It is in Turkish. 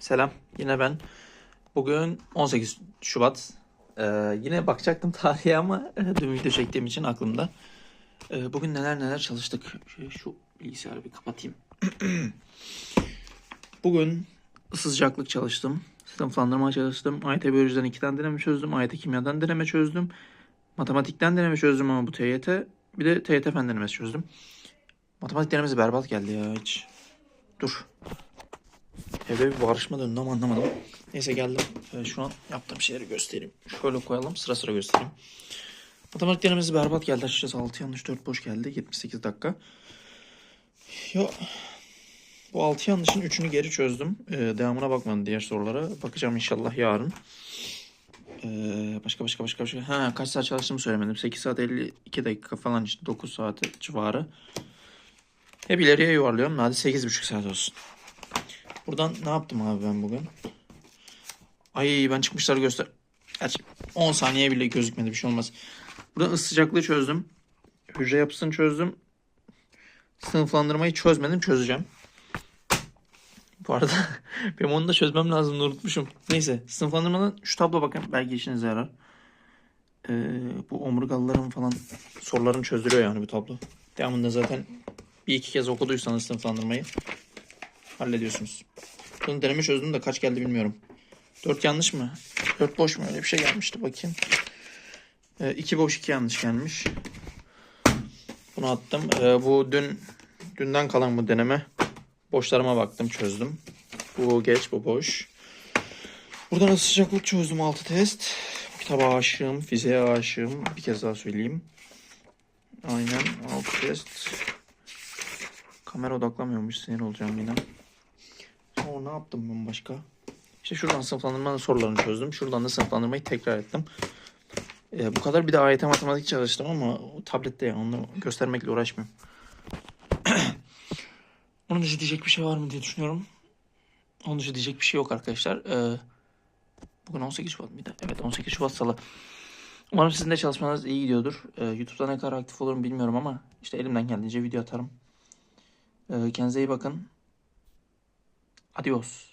Selam, yine ben. Bugün 18 Şubat. Ee, yine bakacaktım tarihe ama e, dün video çektiğim için aklımda. Ee, bugün neler neler çalıştık. Şu, şu bilgisayarı bir kapatayım. bugün sıcaklık çalıştım. Sınıflandırma çalıştım. AYT biyolojiden 2'den deneme çözdüm. AYT kimyadan deneme çözdüm. Matematikten deneme çözdüm ama bu TYT. Bir de TYT fen denemesi çözdüm. Matematik denemesi berbat geldi ya hiç. Dur. Evde bir barışma döndü ama anlamadım. Neyse geldim. Ee, şu an yaptığım şeyleri göstereyim. Şöyle koyalım sıra sıra göstereyim. Matematik denemesi berbat geldi açıkçası. 6 yanlış 4 boş geldi. 78 dakika. Ya bu 6 yanlışın 3'ünü geri çözdüm. Ee, devamına bakmadım diğer sorulara. Bakacağım inşallah yarın. Ee, başka başka başka başka. Ha kaç saat çalıştığımı söylemedim. 8 saat 52 dakika falan işte 9 saat civarı. Hep ileriye yuvarlıyorum. Hadi 8,5 saat olsun. Buradan ne yaptım abi ben bugün? Ay ben çıkmışları göster. Gerçi 10 saniye bile gözükmedi bir şey olmaz. Buradan ısı sıcaklığı çözdüm. Hücre yapısını çözdüm. Sınıflandırmayı çözmedim çözeceğim. Bu arada benim onu da çözmem lazım unutmuşum. Neyse sınıflandırmadan şu tablo bakın belki işinize yarar. Ee, bu omurgalıların falan sorularını çözdürüyor yani bu tablo. Devamında zaten bir iki kez okuduysanız sınıflandırmayı hallediyorsunuz. Bunu deneme çözdüm de kaç geldi bilmiyorum. 4 yanlış mı? 4 boş mu? Öyle bir şey gelmişti bakayım. 2 boş 2 yanlış gelmiş. Bunu attım. Ee, bu dün dünden kalan bu deneme. Boşlarıma baktım çözdüm. Bu geç bu boş. Buradan ısı sıcaklık çözdüm 6 test. Kitaba aşığım, fiziğe aşığım. Bir kez daha söyleyeyim. Aynen 6 test. Kamera odaklamıyormuş sinir olacağım yine. Sonra ne yaptım ben başka? İşte şuradan sınıflandırmanın sorularını çözdüm. Şuradan da sınıflandırmayı tekrar ettim. Ee, bu kadar bir de AYT matematik çalıştım ama o tablette ya onu göstermekle uğraşmıyorum. Onun dışı diyecek bir şey var mı diye düşünüyorum. Onun dışı diyecek bir şey yok arkadaşlar. Ee, bugün 18 Şubat mıydı? Evet 18 Şubat Salı. Umarım sizin de çalışmanız iyi gidiyordur. Ee, YouTube'da ne kadar aktif olurum bilmiyorum ama işte elimden geldiğince video atarım. Ee, kendinize iyi bakın. Adiós.